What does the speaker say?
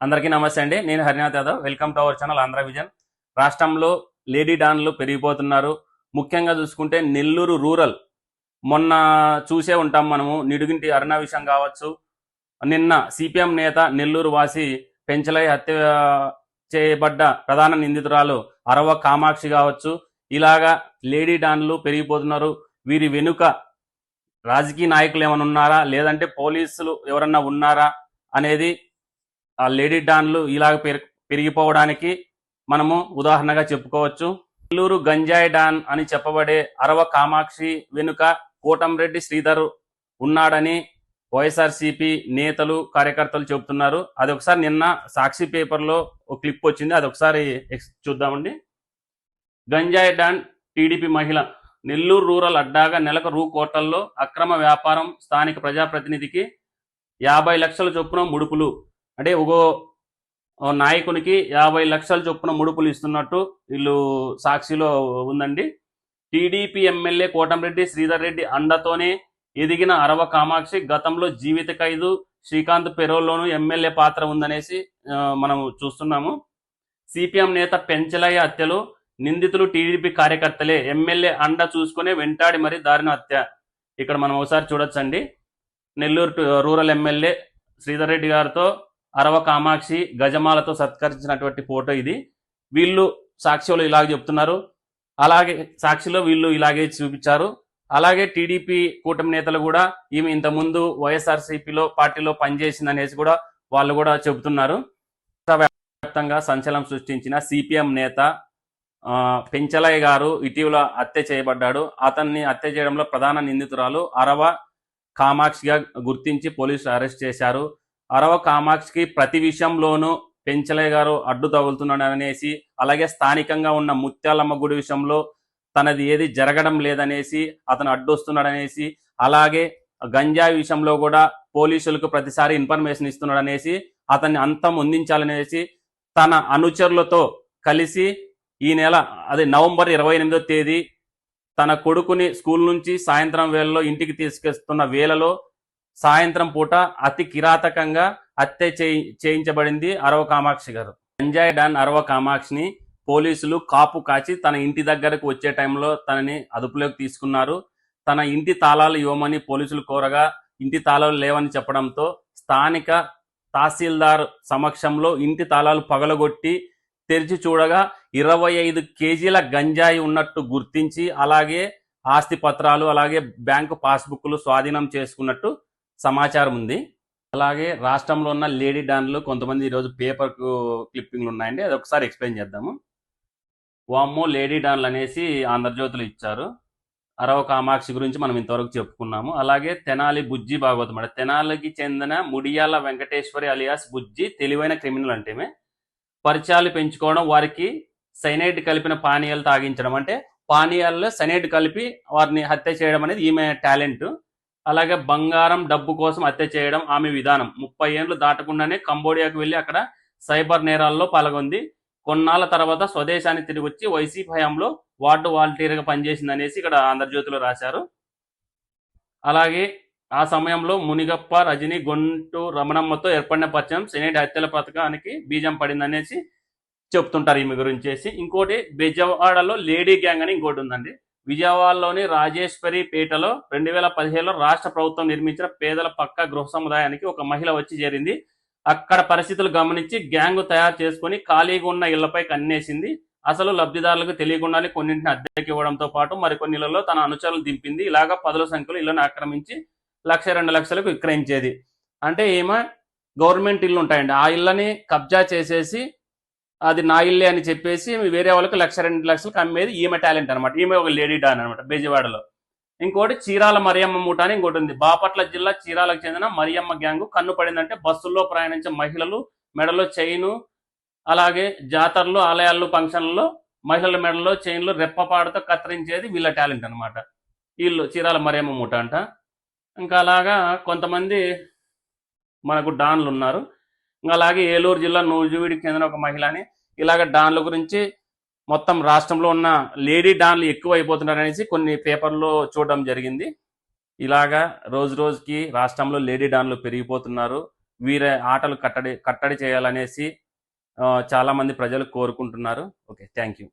అందరికీ నమస్తే అండి. నేను Harinath Yadav. Welcome to our channel Andhra Vision. రాష్ట్రంలో లేడీ డాన్లు పెరిగిపోతున్నారు. ముఖ్యంగా చూసుకుంటే నెల్లూరు రూరల్ మొన్న చూసే ఉంటాం మనము. నిడుగింటి అరుణ విషయం కావచ్చు. నిన్న సిపిఎం నేత నెల్లూరు వాసి పెంచలై హత్య చేయబడ్డ ప్రధాన నిందితురాలు అరవ కామాక్షి కావచ్చు. ఇలాగా లేడీ డాన్లు పెరిగిపోతున్నారు. వీరి వెనుక రాజకీయ నాయకులు ఏమైనా ఉన్నారా? లేదంటే పోలీసులు ఎవరన్నా ఉన్నారా? అనేది ఆ లేడీ డాన్లు ఇలాగ పెరిగిపోవడానికి మనము ఉదాహరణగా చెప్పుకోవచ్చు. నెల్లూరు గంజాయి డాన్ అని చెప్పబడే అరవ కామాక్షి వెనుక కోటంరెడ్డి శ్రీధర్ ఉన్నాడని వైఎస్ఆర్సీపీ నేతలు కార్యకర్తలు చెబుతున్నారు. అది ఒకసారి నిన్న సాక్షి పేపర్లో ఒక క్లిప్ వచ్చింది. అది ఒకసారి ఎక్స్- చూద్దామండి. గంజాయి డాన్ టీడీపీ మహిళ. నెల్లూరు రూరల్ అడ్డాగా నెలకు రూ కోటల్లో అక్రమ వ్యాపారం స్థానిక ప్రజాప్రతినిధికి యాభై లక్షల చొప్పున ముడుపులు. అంటే ఒక ఓ నాయకునికి యాభై లక్షల చొప్పున ముడుపులు ఇస్తున్నట్టు వీళ్ళు సాక్షిలో ఉందండి. టీడీపీ ఎమ్మెల్యే కోటంరెడ్డి శ్రీధర్ రెడ్డి అండతోనే ఎదిగిన అరవ కామాక్షి గతంలో జీవిత ఖైదు శ్రీకాంత్ పెరోల్లోనూ ఎమ్మెల్యే పాత్ర ఉందనేసి మనం చూస్తున్నాము. సిపిఎం నేత పెంచలయ్య హత్యలో నిందితులు టీడీపీ కార్యకర్తలే ఎమ్మెల్యే అండ చూసుకునే వెంటాడి మరి దారుణ హత్య. ఇక్కడ మనం ఒకసారి చూడొచ్చండి. నెల్లూరు రూరల్ ఎమ్మెల్యే శ్రీధర్ రెడ్డి గారితో అరవ కామాక్షి గజమాలతో సత్కరించినటువంటి ఫోటో ఇది. వీళ్ళు సాక్షిలో ఇలాగ చెప్తున్నారు. అలాగే సాక్షిలో వీళ్ళు ఇలాగే చూపించారు. అలాగే టీడీపీ కూటమి నేతలు కూడా ఈమె ఇంతకుముందు వైఎస్ఆర్సీపీలో పార్టీలో పనిచేసింది అనేసి కూడా వాళ్ళు కూడా చెబుతున్నారు. వ్యాప్తంగా సంచలనం సృష్టించిన సిపిఎం నేత పెంచలయ్య గారు ఇటీవల హత్య చేయబడ్డాడు. అతన్ని హత్య చేయడంలో ప్రధాన నిందితురాలు అరవ కామాక్షిగా గుర్తించి పోలీసులు అరెస్ట్ చేశారు. అరవ కామాక్షికి ప్రతి విషయంలోనూ పెంచలయ్య గారు అడ్డు తగులుతున్నాడు అనేసి అలాగే స్థానికంగా ఉన్న ముత్యాలమ్మ గుడి విషయంలో తనది ఏది జరగడం లేదనేసి అతను అడ్డొస్తున్నాడనేసి అలాగే గంజాయి విషయంలో కూడా పోలీసులకు ప్రతిసారి ఇన్ఫర్మేషన్ ఇస్తున్నాడనేసి అతన్ని అంతం అందించాలనేసి తన అనుచరులతో కలిసి ఈ నెల అదే నవంబర్ ఇరవై ఎనిమిదో తేదీ తన కొడుకుని స్కూల్ నుంచి సాయంత్రం వేళలో ఇంటికి తీసుకొస్తున్న వేళలో సాయంత్రం పూట అతి కిరాతకంగా హత్య చేయించబడింది అరవ కామాక్షి గారు. గంజాయి డాన్ అరవ కామాక్షిని పోలీసులు కాపు కాచి తన ఇంటి దగ్గరకు వచ్చే టైంలో తనని అదుపులోకి తీసుకున్నారు. తన ఇంటి తాళాలు ఇవ్వమని పోలీసులు కోరగా ఇంటి తాళాలు లేవని చెప్పడంతో స్థానిక తహసీల్దార్ సమక్షంలో ఇంటి తాళాలు పగలగొట్టి తెరిచి చూడగా ఇరవై ఐదు కేజీల గంజాయి ఉన్నట్టు గుర్తించి అలాగే ఆస్తి పత్రాలు అలాగే బ్యాంకు పాస్బుక్లు స్వాధీనం చేసుకున్నట్టు సమాచారం ఉంది. అలాగే రాష్ట్రంలో ఉన్న లేడీ డాన్లు కొంతమంది ఈరోజు పేపర్ క్లిప్పింగ్లు ఉన్నాయండి అది ఒకసారి ఎక్స్ప్లెయిన్ చేద్దాము. వామ్మో లేడీ డాన్లు అనేసి ఆంధ్రజ్యోతులు ఇచ్చారు. అరవ కామాక్షి గురించి మనం ఇంతవరకు చెప్పుకున్నాము. అలాగే తెనాలి బుజ్జి భాగవతం అంటే తెనాలికి చెందిన ముడియాల వెంకటేశ్వరి అలియాస్ బుజ్జి తెలివైన క్రిమినల్ అంటేమే. పరిచయాలు పెంచుకోవడం వారికి సైనైడ్ కలిపిన పానీయాలు తాగించడం అంటే పానీయాల్లో సైనైడ్ కలిపి వారిని హత్య చేయడం అనేది ఈమె టాలెంట్. అలాగే బంగారం డబ్బు కోసం హత్య చేయడం ఆమె విధానం. ముప్పై ఏళ్ళు దాటకుండానే కంబోడియాకు వెళ్ళి అక్కడ సైబర్ నేరాల్లో పాల్గొంది. కొన్నాళ్ళ తర్వాత స్వదేశానికి తిరిగి వచ్చి వైసీపీ హయాంలో వార్డు వాలంటీర్గా పనిచేసింది అనేసి ఇక్కడ ఆంధ్రజ్యోతిలో రాశారు. అలాగే ఆ సమయంలో మునిగప్ప రజని గొంటు రమణమ్మతో ఏర్పడిన పరిచయం సెనేట్ హత్యల పథకానికి బీజం పడింది అనేసి చెప్తుంటారు ఈమె గురించేసి ఇంకోటి బెజవాడలో లేడీ గ్యాంగ్ అని ఇంకోటి ఉందండి. విజయవాడలోని రాజేశ్వరి పేటలో రెండు వేల పదిహేడులో రాష్ట్ర ప్రభుత్వం నిర్మించిన పేదల పక్క గృహ సముదాయానికి ఒక మహిళ వచ్చి చేరింది. అక్కడ పరిస్థితులు గమనించి గ్యాంగ్ తయారు చేసుకుని ఖాళీగా ఉన్న ఇళ్ళపై కన్నేసింది. అసలు లబ్ధిదారులకు తెలియకుండానే కొన్నింటిని అద్దెకి ఇవ్వడంతో పాటు మరికొన్ని ఇళ్ళలో తన అనుచరులు దింపింది. ఇలాగా పదుల సంఖ్యలో ఇళ్ళను ఆక్రమించి లక్ష రెండు లక్షలకు విక్రయించేది. అంటే ఈమె గవర్నమెంట్ ఇల్లు ఉంటాయండి ఆ ఇళ్ళని కబ్జా చేసేసి అది నా ఇల్లే అని చెప్పేసి వేరే వాళ్ళకి లక్ష రెండు లక్షలకు అమ్మేది ఈమె టాలెంట్ అనమాట ఈమె ఒక లేడీ డాన్ అనమాట బెజవాడలో. ఇంకోటి చీరాల మరియమ్మ మూట అని ఇంకోటి ఉంది. బాపట్ల జిల్లా చీరాలకు చెందిన మరియమ్మ గ్యాంగ్ కన్ను పడిందంటే బస్సుల్లో ప్రయాణించే మహిళలు మెడలో చైను అలాగే జాతరలు ఆలయాల్లో ఫంక్షన్లలో మహిళల మెడలో చైన్లు రెప్పపాడుతో కత్తిరించేది వీళ్ళ టాలెంట్ అనమాట వీళ్ళు చీరాల మరియమ్మ మూట అంట. ఇంకా అలాగా కొంతమంది మనకు డాన్లు ఉన్నారు. అలాగే ఏలూరు జిల్లా నూజివీడికి చెందిన ఒక మహిళని ఇలాగ డాన్ల గురించి మొత్తం రాష్ట్రంలో ఉన్న లేడీ డాన్లు ఎక్కువ అయిపోతున్నారు అనేసి కొన్ని పేపర్లో చూడడం జరిగింది. ఇలాగా రోజు రోజుకి రాష్ట్రంలో లేడీ డాన్లు పెరిగిపోతున్నారు. వీరి ఆటలు కట్టడి కట్టడి చేయాలనేసి చాలామంది ప్రజలు కోరుకుంటున్నారు. Okay thank you.